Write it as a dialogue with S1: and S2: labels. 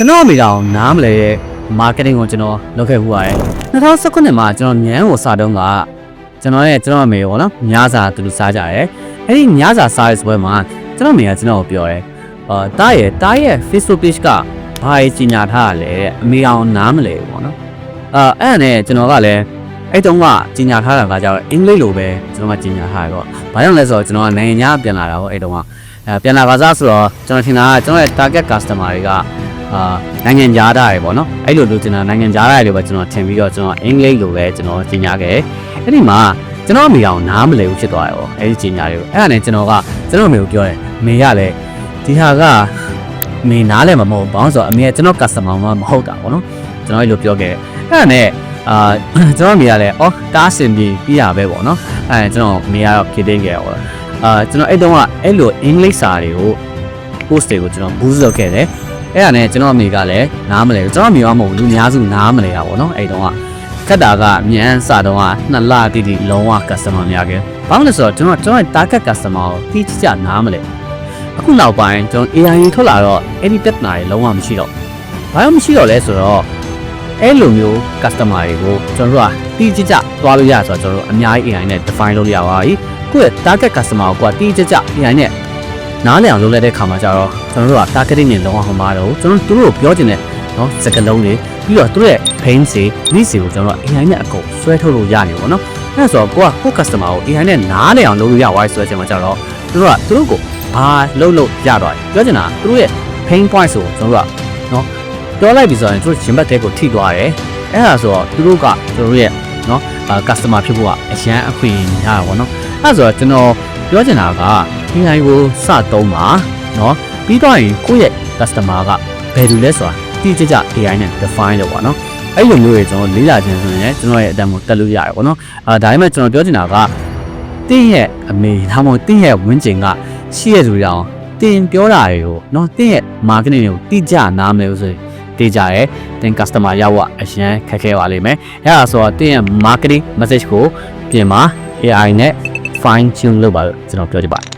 S1: ကျွန်တော်အမိတောင်နားမလဲရဲ့ marketing ကိုကျွန်တော်လုပ်ခဲ့ခုပါတယ်2019မှာကျွန်တော်မြန်ကိုစားတော့ကကျွန်တော်ရဲ့ကျွန်တော်အမေပေါ့နော်ညစာတူတူစားကြတယ်အဲ့ဒီညစာစားတဲ့ပွဲမှာကျွန်တော်အမေကကျွန်တော်ကိုပြောတယ်အာတားရဲ့တားရဲ့ Facebook page ကဘာကြီးညာထားရလဲတဲ့အမေအောင်နားမလဲပေါ့နော်အာအဲ့ဒါနဲ့ကျွန်တော်ကလည်းအဲ့တုန်းကကြီးညာထားတာကကြောက်အင်္ဂလိပ်လိုပဲကျွန်တော်ကကြီးညာထားရတော့ဘာကြောင့်လဲဆိုတော့ကျွန်တော်ကနိုင်ငံခြားပြန်လာတာပေါ့အဲ့တုန်းကအဲပြန်လာပါစားဆိုတော့ကျွန်တော်ထင်တာကကျွန်တော်ရဲ့ target customer တွေက အာနိုင်ငံကြားတာတွေပေါ့နော်အဲ့လိုလိုကျွန်တော်နိုင်ငံကြားတာတွေပဲကျွန်တော်ထင်ပြီးတော့ကျွန်တော်အင်္ဂလိပ်လိုပဲကျွန်တော်ကြီးညာခဲ့အဲ့ဒီမှာကျွန်တော်အမေအောင်နားမလည်ဘူးဖြစ်သွားတယ်ပေါ့အဲ့ဒီကြီးညာတွေကိုအဲ့ဒါနဲ့ကျွန်တော်ကကျွန်တော်အမေကိုပြောတယ်မေကလည်းဒီဟာကမေနားလည်းမမဟုတ်ဘာလို့ဆိုတော့အမေကကျွန်တော် customer မှမဟုတ်တာပေါ့နော်ကျွန်တော်အဲ့လိုပြောခဲ့အဲ့ဒါနဲ့အာကျွန်တော်အမေကလည်းအော်တားစင်ပြီးပြီးရပဲပေါ့နော်အဲ့ဒါကျွန်တော်အမေကတော့ kidding ခဲ့ပေါ့အာကျွန်တော်အဲ့တုန်းကအဲ့လိုအင်္ဂလိပ်စာတွေကို post တွေကိုကျွန်တော် boost လုပ်ခဲ့တယ် အဲ့ဒါနဲ့ကျွန်တော်အမေကလည်းနားမလဲဘူးကျွန်တော်အမေကမဟုတ်ဘူးလူအများစုနားမလဲတာပေါ့နော်အဲ့တုန်းကခက်တာကမြန်စတုန်းကနှစ်လတိတိလုံးဝ customer များခဲ့ဘာလို့လဲဆိုတော့ကျွန်တော်ကျွန်တော် target customer ကိုတိကျကျနားမလဲအခုနောက်ပိုင်းကျွန်တော် AI ထွက်လာတော့အဲ့ဒီပြဿနာတွေလုံးဝမရှိတော့ဘာလို့မရှိတော့လဲဆိုတော့အဲ့လိုမျိုး customer တွေကိုကျွန်တော်တို့ကတိကျကျသွားလို့ရဆိုတော့ကျွန်တော်တို့အများကြီး AI နဲ့ define လုပ်လို့ရပါပြီကိုယ့်ရဲ့ target customer ကိုကတိကျကျ AI နဲ့ နားလည်အောင်လုပ်လိုက်တဲ့ခါမှာကျတော့ကျွန်တော်တို့က targeting နဲ့လုံးဝဟောမှာတော့ကျွန်တော်တို့တို့ပြောချင်တဲ့နော်စကားလုံးတွေပြီးတော့သူတို့ရဲ့ pain စီ need စီကိုကျွန်တော်တို့ AI နဲ့အကုန်ဆွဲထုတ်လို့ရနေပါတော့။အဲဆိုတော့ကိုကကို customer ကို AI နဲ့နားလည်အောင်လုပ်လို့ရသွားပြီဆိုတဲ့အချိန်မှာကျတော့သူတို့ကသူတို့ကိုဘာလုပ်လို့ရသွားပြီ။ပြောချင်တာသူတို့ရဲ့ pain point ဆိုကျွန်တော်တို့ကနော်ပြောလိုက်ပြီဆိုရင်သူတို့ရှင်ဘတ်တဲ့ကိုထိသွားတယ်။အဲဒါဆိုတော့သူတို့ကကျွန်တော်တို့ရဲ့နော်အာ customer ဖြစ်ဖို့ကအရန်အခွင့်အရေးရတာပေါ့နော်။အဲဆိုတော့ကျွန်တော် ပြောချင်တာက AI ကိုစသုံးပါเนาะပြီးတော့ရင်ကိုယ့်ရဲ့ customer ကဘယ်လိုလဲဆိုတာတိကျကျ AI နဲ့ define လုပ်ပါเนาะအဲ့လိုမျိုးတွေကျွန်တော်လေ့လာခြင်းဆိုရင်ကျွန်တော်ရဲ့အတန်းကိုတက်လို့ရတယ်ပေါ့နော်အာဒါပေမဲ့ကျွန်တော်ပြောချင်တာကတင်းရဲ့အမေဒါမှမဟုတ်တင်းရဲ့ဝင်းကျင်ကရှိရသူတွေအောင်တင်းပြောတာတွေကိုเนาะတင်းရဲ့ marketing တွေကိုတိကျနားမလဲလို့ဆိုရင်တေးကြရဲတင် customer ရောက်ဝအရင်ခက်ခဲပါလိမ့်မယ်အဲ့ဒါဆိုတော့တင်းရဲ့ marketing message ကိုပြင်မှာ AI နဲ့ fine tune လုပ်ပါလို့ကျွန်တော်ပြောချင်ပါတယ်